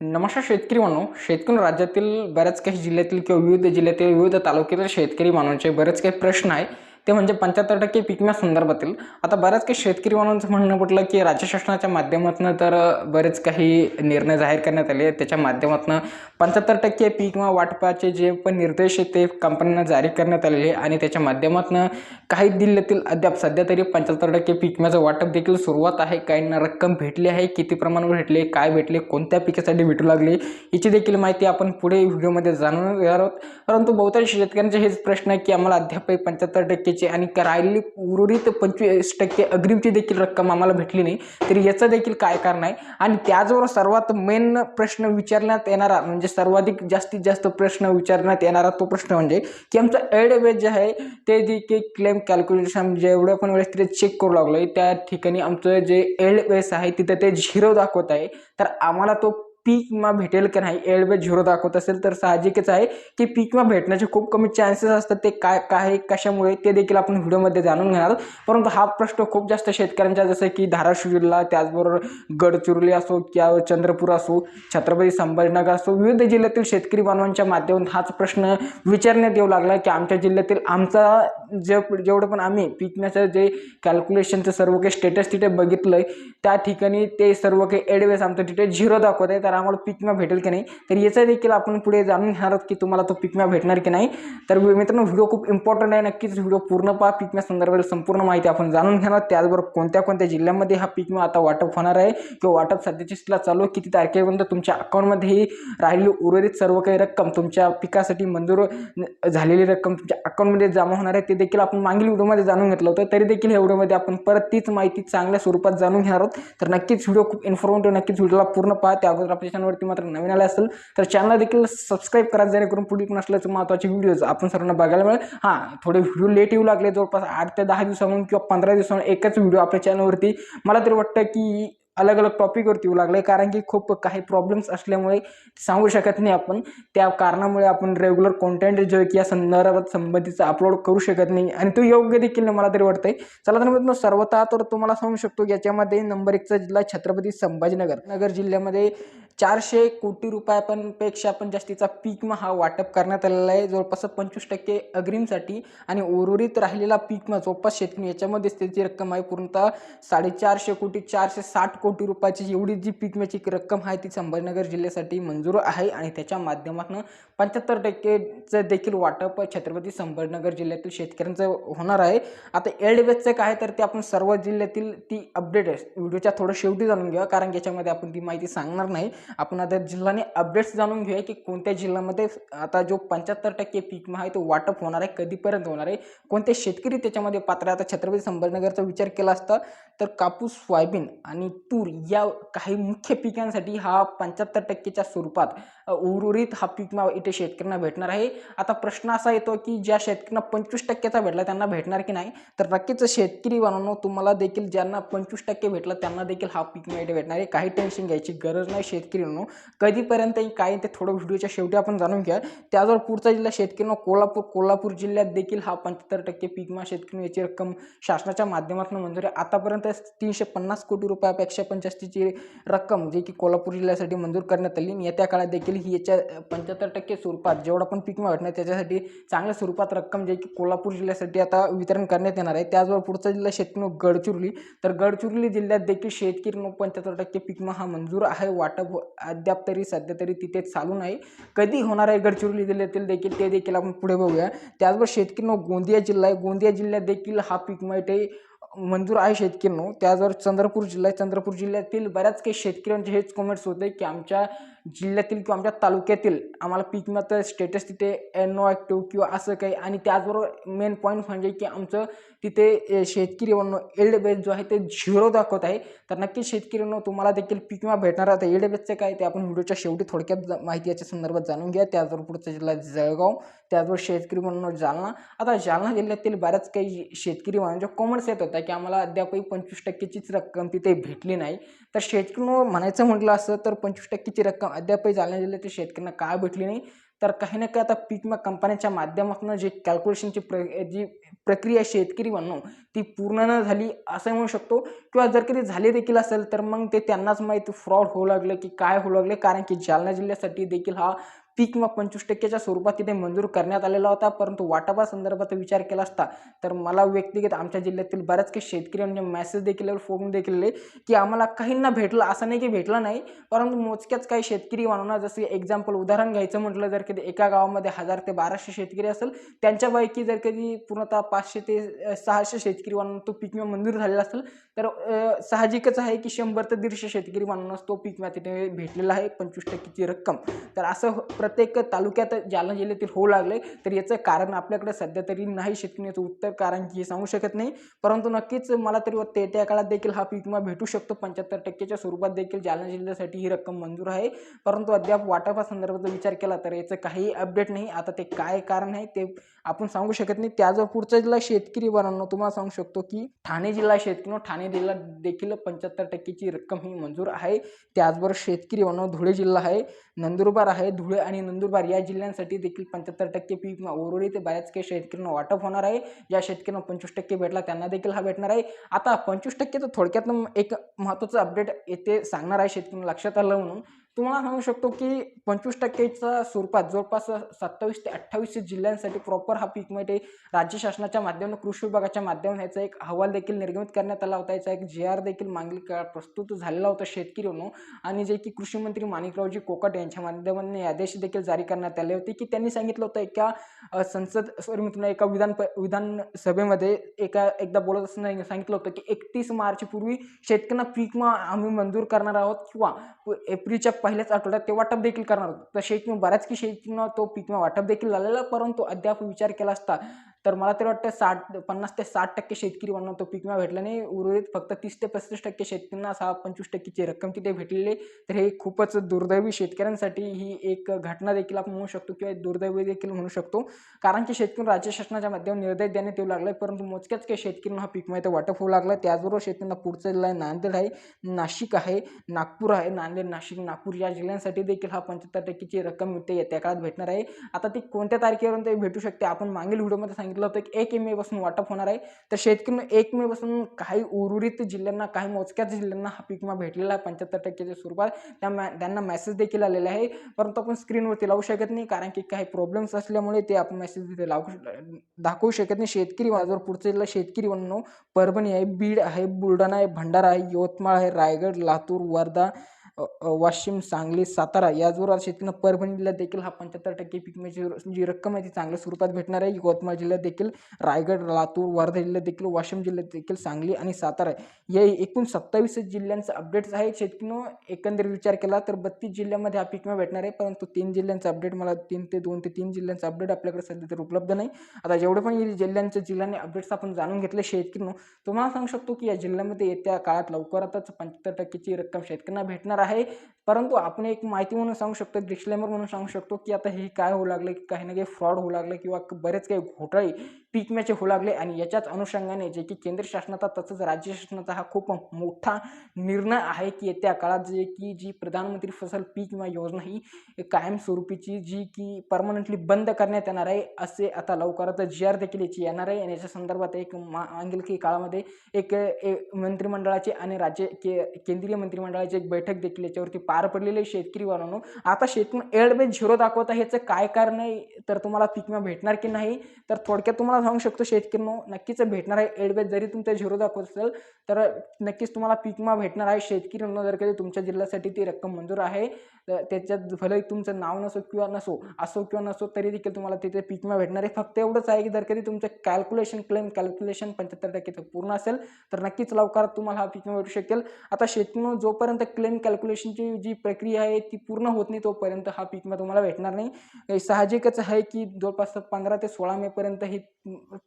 नमस्कार शेतकरी मानू शेतकरी राज्यातील बऱ्याच काही जिल्ह्यातील किंवा विविध जिल्ह्यातील विविध तालुक्यातील शेतकरी मानवांचे बरेच काही प्रश्न आहे. ते म्हणजे पंच्याहत्तर टक्के पिकण्या संदर्भातील. आता बऱ्याच काही शेतकरी मानवांचं म्हणणं पडलं की राज्य शासनाच्या माध्यमातून तर बरेच काही निर्णय जाहीर करण्यात आले त्याच्या माध्यमातून पंच्याहत्तर टक्के पीक विमा वाटपाचे जे पण निर्देश आहेत ते कंपन्यांना जारी करण्यात आलेले आणि त्याच्या माध्यमातून काही जिल्ह्यातील अद्याप सध्या तरी पंच्याहत्तर टक्के पीक विम्याचं वाटप देखील सुरुवात आहे. काहींना रक्कम भेटली आहे किती प्रमाणावर भेटले काय भेटले कोणत्या पिकासाठी भेटू लागले याची देखील माहिती आपण पुढे व्हिडिओमध्ये जाणून घेणार आहोत. परंतु बहुतांश शेतकऱ्यांचे हेच प्रश्न आहे की आम्हाला अद्यापही पंच्याहत्तर टक्के टक्क्याचे आणि का राहिलेली उर्वरित पंचवीस टक्के अग्रिमची देखील रक्कम आम्हाला भेटली नाही. तरी याचं देखील काय कारण आहे? आणि त्याचबरोबर सर्वात मेन प्रश्न विचारण्यात येणारा म्हणजे सर्वाधिक जास्तीत जास्त प्रश्न विचारण्यात येणारा तो प्रश्न म्हणजे की आमचं एड वेज जे आहे ते देखील क्लेम कॅल्क्युलेशन जेवढ्या पण वेळेस तिथे चेक करू लागलो त्या ठिकाणी आमचं जे एड वेस आहे तिथं ते झिरो दाखवत आहे. तर आम्हाला तो पीक विमा भेटेल की नाही एड झिरो दाखवत असेल तर साहजिकच आहे की पीक विमा भेटण्याचे खूप कमी चान्सेस असतात. ते काय काय कशामुळे ते देखील आपण व्हिडिओमध्ये जाणून घेणार परंतु हा प्रश्न खूप जास्त शेतकऱ्यांचा जसं की धाराशिव जिल्हा त्याचबरोबर गडचिरोली असो किंवा चंद्रपूर असो छत्रपती संभाजीनगर असो विविध जिल्ह्यातील शेतकरी बांधवांच्या माध्यमातून हाच प्रश्न विचारण्यात येऊ लागला की आमच्या जिल्ह्यातील आमचा जे जेवढं पण आम्ही पिकण्याचं जे कॅल्क्युलेशनचं सर्व काही स्टेटस तिथे बघितलं आहे त्या ठिकाणी ते सर्व काही एडवेस आमचं तिथे झिरो दाखवत आहे. तर आम्हाला पीक विमा भेटेल की नाही? तर याचं देखील आपण पुढे जाणून घेणार आहोत की तुम्हाला तो पीक विमा भेटणार की नाही. तर मित्रांनो व्हिडिओ खूप इम्पॉर्टंट आहे. नक्कीच व्हिडिओ पूर्ण पहा. पिकम्या संदर्भात संपूर्ण माहिती आपण जाणून घेणार त्याचबरोबर कोणत्या कोणत्या जिल्ह्यामध्ये हा पीक आता वाटप होणार आहे किंवा वाटप सध्याची स्थितीला चालू आहे किती तारखेपर्यंत तुमच्या अकाउंटमध्ये ही राहिलेली उर्वरित सर्व काही रक्कम तुमच्या पिकासाठी मंजूर झालेली रक्कम तुमच्या अकाउंटमध्ये जमा होणार आहे ते देखील आपण मागील व्हिडिओमध्ये जाणून घेतलं होतं. तरी देखील ह्या व्हिडिओमध्ये आपण परत तीच माहिती चांगल्या स्वरूपात जाणून घेणार आहोत. तर नक्कीच व्हिडिओ खूप इन्फॉर्मेटिव्ह नक्कीच व्हिडिओला पूर्ण पहा. त्या अगोदर आपल्या चॅनलवरती मात्र नवीन आले असेल तर चॅनल देखील सबस्क्राईब करा जेणेकरून पुढील पण महत्त्वाचे व्हिडिओज आपण सर्वांना बघायला मिळेल. हां थोडे व्हिडिओ लेट येऊ लागले जवळपास आठ ते दहा दिवसांहून किंवा पंधरा दिवसांहून एकच व्हिडिओ आपल्या चॅनलवरती मला तरी वाटतं की अलग अलग टॉपिकवरती येऊ लागले कारण की खूप काही प्रॉब्लेम्स असल्यामुळे सांगू शकत नाही आपण. त्या कारणामुळे आपण रेग्युलर कॉन्टेंट जो आहे की या संदर्भात संबंधीचा अपलोड करू शकत नाही. आणि तो योग्य देखील नाही मला तरी वाटतंय. चला तर मित्रांनो सर्वतः तर तुम्हाला सांगू शकतो की याच्यामध्ये नंबर एकचा जिल्हा छत्रपती संभाजीनगर. नगर जिल्ह्यामध्ये चारशे कोटी रुपयापेक्षा पण जास्तीचा पीक विमा हा वाटप करण्यात आलेला आहे. जवळपास पंचवीस टक्के अग्रिमसाठी आणि उर्वरित राहिलेला पीक विमा जवळपास शेतकरी याच्यामध्येच त्याची रक्कम आहे पूर्णतः साडेचारशे कोटी चारशे साठ कोटी रुपयाची एवढी जी पीक विम्याची रक्कम आहे ती संभाजीनगर जिल्ह्यासाठी मंजूर आहे आणि त्याच्या माध्यमातून पंच्याहत्तर टक्केचं देखील वाटप छत्रपती संभाजीनगर जिल्ह्यातील शेतकऱ्यांचं होणार आहे. आता एल्ड बेसचं काय तर ते आपण सर्व जिल्ह्यातील ती अपडेट आहे. व्हिडिओच्या थोडं शेवटी जाणून घ्या कारण याच्यामध्ये आपण ती माहिती सांगणार नाही. आपण आता जिल्ह्याने अपडेट्स जाणून घेऊया की कोणत्या जिल्ह्यामध्ये आता जो पंच्याहत्तर टक्के पीक आहे तो वाटप होणार आहे कधीपर्यंत होणार आहे? कोणते शेतकरी त्याच्यामध्ये पात्र आता छत्रपती संभाजीनगरचा विचार केला असता तर कापूस सोयाबीन आणि तूर या काही मुख्य पिकांसाठी हा पंच्याहत्तर टक्केच्या स्वरूपात उर्वरित हा पीक विमा इथे शेतकऱ्यांना भेटणार आहे. आता प्रश्न असा येतो की ज्या शेतकऱ्यांना पंचवीस टक्क्याचा भेटला त्यांना भेटणार की नाही? तर नक्कीच शेतकरी बनवणं तुम्हाला देखील ज्यांना पंचवीस टक्के भेटला त्यांना देखील हा पीक विमा इथे भेटणार आहे. काही टेन्शन घ्यायची गरज नाही शेतकरी म्हणून कधीपर्यंत काय ते थोडं व्हिडिओच्या शेवटी आपण जाणून घ्या त्याजवळ पुढचा जिल्हा शेतकऱ्यांना कोल्हापूर. कोल्हापूर जिल्ह्यात देखील हा पंच्याहत्तर टक्के पीक विमा शेतकरी याची रक्कम शासनाच्या माध्यमातून मंजूर आहे. आतापर्यंत तीनशे पन्नास कोटी रुपयापेक्षा पण रक्कम जे की कोल्हापूर जिल्ह्यासाठी मंजूर करण्यात आली येत्या काळात देखील ही याच्या पंच्याहत्तर टक्के स्वरूपात जेवढा पण पीक विमा नाही त्याच्यासाठी चांगल्या स्वरूपात रक्कम जे की कोल्हापूर जिल्ह्यासाठी आता वितरण करण्यात येणार आहे. त्याचबरोबर पुढचा जिल्हा शेतकरी गडचिरोली. तर गडचिरोली जिल्ह्यात देखील शेतकरी पंच्याहत्तर टक्के पीक विमा हा मंजूर आहे. वाटप हो- अद्याप तरी सध्या तरी तिथे चालू नाही. कधी होणार आहे गडचिरोली जिल्ह्यातील देखील ते देखील आपण पुढे बघूया. त्याचबरोबर शेतकरी गोंदिया जिल्हा आहे. गोंदिया जिल्ह्यात देखील हा पीक मिळते मंजूर आहे शेतकऱ्यांनो त्याचबरोबर चंद्रपूर जिल्हा चंद्रपूर जिल्ह्यातील बऱ्याच काही शेतकऱ्यांचे हेच कमेंट्स होते की आमच्या जिल्ह्यातील किंवा आमच्या तालुक्यातील आम्हाला पीक विम्याचं स्टेटस तिथे नो ॲक्टिव्ह किंवा असं काही. आणि त्याचबरोबर मेन पॉईंट म्हणजे की आमचं तिथे शेतकरी म्हणणं एल्ड बेस जो आहे ते झिरो दाखवत आहे. तर नक्की शेतकऱ्यांनो तुम्हाला देखील पीक विमा भेटणार आहे. एल्ड बेसचं काय ते आपण व्हिडिओच्या शेवटी थोडक्यात माहिती याच्या संदर्भात जाणून घ्या. त्याचबरोबर पुढचा जिल्हा जळगाव त्याचबरोबर शेतकरी म्हणून जालना. आता जालना जिल्ह्यातील बऱ्याच काही शेतकरी म्हणजे कॉमर्स येत होता की आम्हाला अद्यापही पंचवीस टक्केचीच रक्कम तिथे भेटली नाही. तर शेतकरी म्हणायचं म्हटलं असं तर पंचवीस टक्केची रक्कम अद्यापही जालना जिल्ह्यातील शेतकऱ्यांना काय भेटली नाही. तर काही ना काही आता पीक विमा कंपन्यांच्या माध्यमातून जे कॅल्क्युलेशनची प्र जी प्रक्रिया आहे शेतकरी म्हणणं ती पूर्ण न झाली असं म्हणू शकतो. किंवा जर कधी झाले देखील असेल तर मग ते त्यांनाच माहिती फ्रॉड होऊ लागलं की काय होऊ लागले. कारण की जालना जिल्ह्यासाठी देखील हा पीक किंवा पंचवीस टक्क्याच्या स्वरूपात तिथे मंजूर करण्यात आलेला होता. परंतु वाटपासंदर्भात विचार केला असता तर मला व्यक्तिगत आमच्या जिल्ह्यातील बऱ्याच काही शेतकऱ्यांनी मेसेज देखील फोन देखील की आम्हाला काहींना भेटलं असं नाही की भेटलं नाही. परंतु मोजक्याच काही शेतकरी म्हणून जसं एक्झाम्पल उदाहरण घ्यायचं म्हटलं जर कधी एका गावामध्ये हजार ते बाराशे शेतकरी असेल त्यांच्यापैकी जर कधी पूर्णतः पाचशे ते सहाशे शेतकरी म्हणून तो पीक विमा मंजूर झालेला असेल तर साहजिकच आहे की शंभर ते दीडशे शेतकरी म्हणूनच तो पीक विमा तिथे भेटलेला आहे पंचवीस टक्केची रक्कम. तर असं हो- प्रत्येक तालुक्यात जालना जिल्ह्यातील होऊ लागले. तर याचं कारण आपल्याकडे सध्या तरी नाही शेतकऱ्याचं उत्तर कारण की हे सांगू शकत नाही. परंतु नक्कीच मला तरी वाटते त्या काळात देखील हा पीक विमा भेटू शकतो. पंच्याहत्तर टक्क्याच्या स्वरूपात देखील जालना जिल्ह्यासाठी ही रक्कम मंजूर आहे. परंतु अद्याप वाटपासंदर्भात विचार केला तर याचं काही अपडेट नाही. आता ते काय कारण आहे ते आपण सांगू शकत नाही. त्याजवळ पुढचा जिल्हा शेतकरी बनवणं तुम्हाला सांगू शकतो की ठाणे जिल्हा शेतकरी ठाणे जिल्हा देखील पंच्याहत्तर टक्केची रक्कम ही मंजूर आहे. त्याचबरोबर शेतकरी बनव धुळे जिल्हा आहे. नंदुरबार आहे. धुळे आणि नंदुरबार या जिल्ह्यांसाठी देखील पंच्याहत्तर टक्के पीक उर्वरित बऱ्याच काही शेतकऱ्यांना वाटप होणार आहे. ज्या शेतकऱ्यांना पंचवीस टक्के भेटला त्यांना देखील हा भेटणार आहे. आता पंचवीस टक्के तर थोडक्यात एक महत्त्वाचं अपडेट येथे सांगणार आहे शेतकऱ्यांना लक्षात आलं म्हणून. तुम्हाला सांगू शकतो की पंचवीस टक्केच्या स्वरूपात जवळपास सत्तावीस ते अठ्ठावीस जिल्ह्यांसाठी प्रॉपर हा पीक विमा राज्य शासनाच्या माध्यमातून कृषी विभागाच्या माध्यमातून ह्याचा एक अहवाल देखील निर्गमित करण्यात आला होता. याचा एक जी आर देखील मागील काळात प्रस्तुत झालेला होता शेतकरी म्हणून आणि जे की कृषी मंत्री माणिकरावजी कोकट यांच्या माध्यमातून आदेश देखील जारी करण्यात आले होते की त्यांनी सांगितलं होतं एका संसद सॉरी मी तुम्हाला एका विधान प- विधानसभेमध्ये एका एकदा बोलत असताना सांगितलं होतं की एकतीस मार्च पूर्वी शेतकऱ्यांना पीक विमा आम्ही मंजूर करणार आहोत किंवा एप्रिलच्या पहिल्याच आठवड्यात ते वाटप देखील करणार होतं. तर बऱ्याच की शेतीनं तो पीक वाटप देखील झालेला परंतु अद्याप विचार केला असता तर मला तरी वाटतं साठ पन्नास ते साठ टक्के शेतकरी म्हणून तो पीक विमा भेटला नाही. उर्वरित फक्त तीस ते पस्तीस टक्के शेतकऱ्यांना सहा पंचवीस टक्केची रक्कम तिथे भेटलेली तर हे खूपच दुर्दैवी शेतकऱ्यांसाठी ही एक घटना देखील आपण म्हणू शकतो किंवा दुर्दैवी देखील म्हणू शकतो. कारण की शेतकरी राज्य शासनाच्या माध्यमातून निर्देश देण्यात येऊ लागले परंतु मोजक्याच काही शेतकऱ्यांना हा पीक विमा इथं वाटप होऊ लागला त्याचबरोबर शेतकऱ्यांना पुढचा जिल्हा आहे नांदेड आहे नाशिक आहे नागपूर आहे. नांदेड नाशिक नागपूर या जिल्ह्यांसाठी देखील हा पंच्याहत्तर टक्केची रक्कम ते येत्या काळात भेटणार आहे. आता ती कोणत्या तारखेवरून ते भेटू शकते? आपण मागील व्हिडिओमध्ये सांगितलं होतं की एक एम एपासून वाटप होणार आहे. तर शेतकऱ्यांना एक मे पासून काही उर्वरित जिल्ह्यांना काही मोजक्याच जिल्ह्यांना हा पीक विमा भेटलेला आहे. पंच्याहत्तर टक्क्याच्या स्वरूपात त्या मॅ त्यांना मेसेज देखील आलेला आहे. परंतु आपण स्क्रीनवरती लावू शकत नाही कारण की काही प्रॉब्लेम्स असल्यामुळे ते आपण मेसेज तिथे लावू दाखवू शकत नाही. शेतकरी माझ्यावर पुढचा जिल्हा शेतकरी म्हणून परभणी आहे बीड आहे बुलढाणा आहे भंडारा आहे यवतमाळ आहे रायगड लातूर वर्धा वाशिम सांगली सातारा याचबरोबर जोरात शेतकऱ्यांना परभणी जिल्ह्यात देखील हा पंच्याहत्तर टक्के पीक विम्याची जी रक्कम आहे ती चांगल्या स्वरूपात भेटणार आहे. यवतमाळ जिल्ह्यात देखील रायगड लातूर वर्धा जिल्ह्यात देखील वाशिम जिल्ह्यात देखील सांगली आणि सातारा या एकूण सत्तावीस जिल्ह्यांचं अपडेट्स आहेत शेतकीनं एकंदरीत विचार केला तर बत्तीस जिल्ह्यामध्ये हा पीक विमा भेटणार आहे. परंतु तीन जिल्ह्यांचं अपडेट मला तीन ते दोन ते तीन जिल्ह्यांचं अपडेट आपल्याकडे सध्या तर उपलब्ध नाही. आता जेवढे पण जिल्ह्यांच्या जिल्ह्याने अपडेट्स आपण जाणून घेतले शेतकीनं तुम्हाला सांगू शकतो की या जिल्ह्यामध्ये येत्या काळात लवकरातच पंच्याहत्तर टक्केची रक्कम शेतकऱ्यांना भेटणार आहे. आहे. परंतु आपण एक माहिती म्हणून सांगू शकतो डिस्क्लेमर म्हणून सांगू शकतो की आता हे काय होऊ लागले की काही ना काही फ्रॉड होऊ लागले किंवा बरेच काही घोटाळे पीक विम्याचे होऊ लागले आणि याच्याच अनुषंगाने जे की केंद्र शासनाचा तसंच राज्य शासनाचा हा खूप मोठा निर्णय आहे की येत्या काळात जे की जी प्रधानमंत्री फसल पीक विमा योजना ही कायमस्वरूपीची जी की परमनंटली बंद करण्यात येणार आहे असे आता लवकरातच जी आर देखील याची येणार आहे. आणि याच्या संदर्भात एक मा मागील काही काळामध्ये एक मंत्रिमंडळाची मंत्रिमंडळाचे आणि राज्य के केंद्रीय मंत्रिमंडळाची एक बैठक देखील याच्यावरती पार पडलेले शेतकरी बनवणं आता शेतकरी एड बेस झिरो आहे याचं काय कारण आहे? तर तुम्हाला पीक विमा भेटणार की नाही? तर थोडक्यात तुम्हाला सांगू शकतो शेतकरीनो नक्कीच भेटणार आहे एड बेस जरी तुमचा झिरो दाखवत असेल तर नक्कीच तुम्हाला पिकमा भेटणार आहे. शेतकऱ्यांना जर कधी तुमच्या जिल्ह्यासाठी ती रक्कम मंजूर आहे तर त्याच्यात भले तुमचं नाव नसो किंवा नसो असो किंवा नसो तरी देखील तुम्हाला तिथे पिकमा भेटणार आहे. फक्त एवढंच आहे की जर कधी तुमचं कॅल्क्युलेशन क्लेम कॅल्क्युलेशन पंच्याहत्तर टक्के पूर्ण असेल तर नक्कीच लवकरात तुम्हाला हा पिकमा भेटू शकेल. आता शेतकरी जोपर्यंत क्लेम कॅल्क्युलेशनची जी प्रक्रिया आहे ती पूर्ण होत नाही तोपर्यंत हा पीक विमा तुम्हाला भेटणार नाही. साहजिकच आहे की जवळपास पंधरा ते सोळा मेपर्यंत ही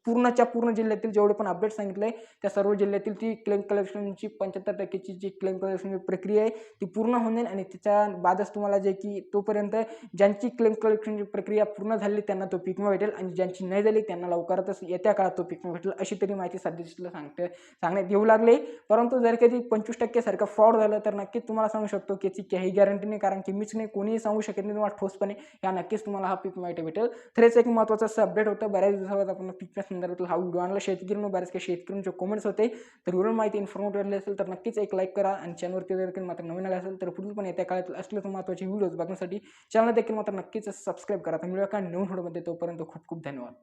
पूर्णच्या पूर्ण जिल्ह्यातील जेवढे पण अपडेट सांगितले त्या सर्व जिल्ह्यातील ती क्लेम कलेक्शनची पंच्याहत्तर टक्केची जी क्लेम कलेक्शनची प्रक्रिया आहे ती पूर्ण होऊन जाईल आणि त्याच्या बादच तुम्हाला जे की तोपर्यंत ज्यांची क्लेम कलेक्शनची प्रक्रिया पूर्ण झाली त्यांना तो पीक विमा भेटेल आणि ज्यांची नाही झाली त्यांना लवकरातच येत्या काळात तो पीक विमा भेटेल अशी तरी माहिती सध्याला सांगते सांगण्यात येऊ लागले. परंतु जर कधी पंचवीस टक्केसारखं फ्रॉड झालं तर नक्कीच तुम्हाला सांगू शकतो की याची काही गॅरंटी नाही. कारण की मीच नाही कोणीही सांगू शकत नाही तुम्हाला ठोसपणे. या नक्कीच तुम्हाला हा पीक माहिती भेटेल. तर याचं एक महत्त्वाचं असं अपडेट होतं. बऱ्याच दिवसावर आपण पीकच्या संदर्भात हा व्हिडिओ आणला. शेतकरी बऱ्याच काही शेतकऱ्यांचे कमेंट्स होते. तर व्हिडिओ माहिती इन्फॉर्मेटिव्ह वाटली असेल तर नक्कीच एक लाईक करा. आणि चॅनलवरती जर मात्र नवीन आले असेल तर पुढील पण येत्या काळात असले तर महत्त्वाचे व्हिडिओज बघण्यासाठी चॅनल देखील मात्र नक्कीच सबस्क्राईब करा. तर मिळवा का नवीन व्हिडिओमध्ये तोपर्यंत खूप खूप धन्यवाद.